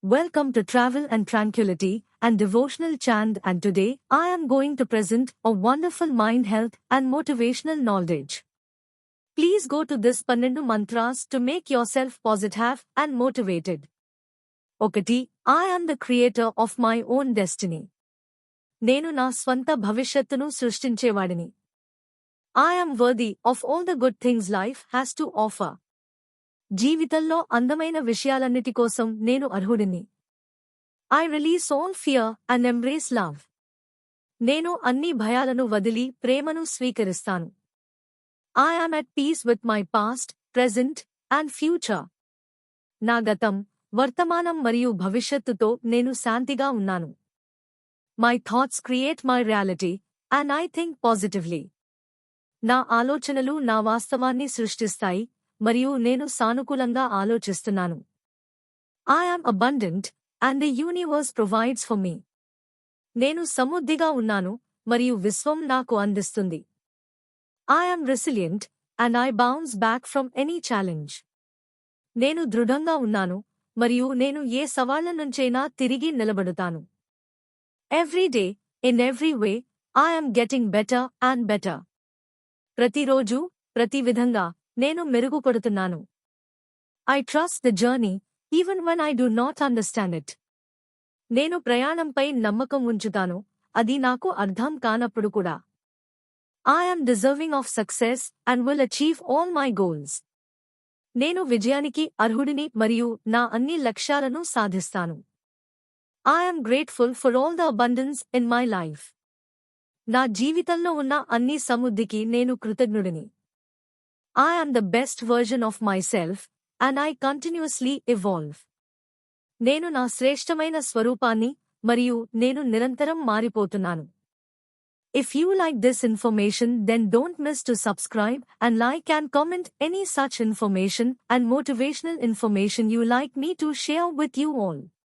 Welcome to Travel and Tranquility and Devotional Chand and today I am going to present a wonderful mind health and motivational knowledge. Please go to this Pannendu mantras to make yourself positive and motivated. ఒకటి I am the creator of my own destiny. నేను నా స్వంత భవిష్యత్తును సృష్టించేవాడిని. I am worthy of all the good things life has to offer. జీవితంలో అందమైన విషయాలన్నిటి కోసం నేను అర్హుడిని. I release own fear and embrace love నేను అన్ని భయాలను వదిలి ప్రేమను స్వీకరిస్తాను. I am at peace with my past present and future నా గతం వర్తమానం మరియు భవిష్యత్తుతో నేను శాంతిగా ఉన్నాను. My thoughts create my reality and I think positively నా ఆలోచనలు నా వాస్తవాన్ని సృష్టిస్తాయి మరియు నేను సానుకూలంగా ఆలోచిస్తున్నాను. I am abundant and the universe provides for me నేను సమృద్ధిగా ఉన్నాను మరియు విశ్వం నాకు అందిస్తుంది. I am resilient and I bounce back from any challenge నేను దృఢంగా ఉన్నాను మరియు నేను ఏ సవాళ్ళ నుంచైనా తిరిగి నిలబడతాను. Every day in every way I'm getting better and better ప్రతిరోజు ప్రతి విధంగా నేను మెరుగుపడుతున్నాను I trust the journey even when I do not understand it నేను ప్రయాణంపై నమ్మకం ఉంచుతాను అది నాకు అర్థం కానప్పుడు కూడా. I'm deserving of success and will achieve all my goals నేను విజయానికి అర్హుడిని మరియు నా అన్ని లక్ష్యాలను సాధిస్తాను. I'm grateful for all the abundance in my life నా జీవితంలో ఉన్న అన్ని సముద్ధికి నేను కృతజ్ఞుడిని. I am the best version of myself, and I continuously evolve. నేను నా శ్రేష్టమైన స్వరూపాన్ని మరియు నేను నిరంతరం మారిపోతున్నాను If you like this information then don't miss to subscribe and like and comment any such information and motivational information you like me to share with you all.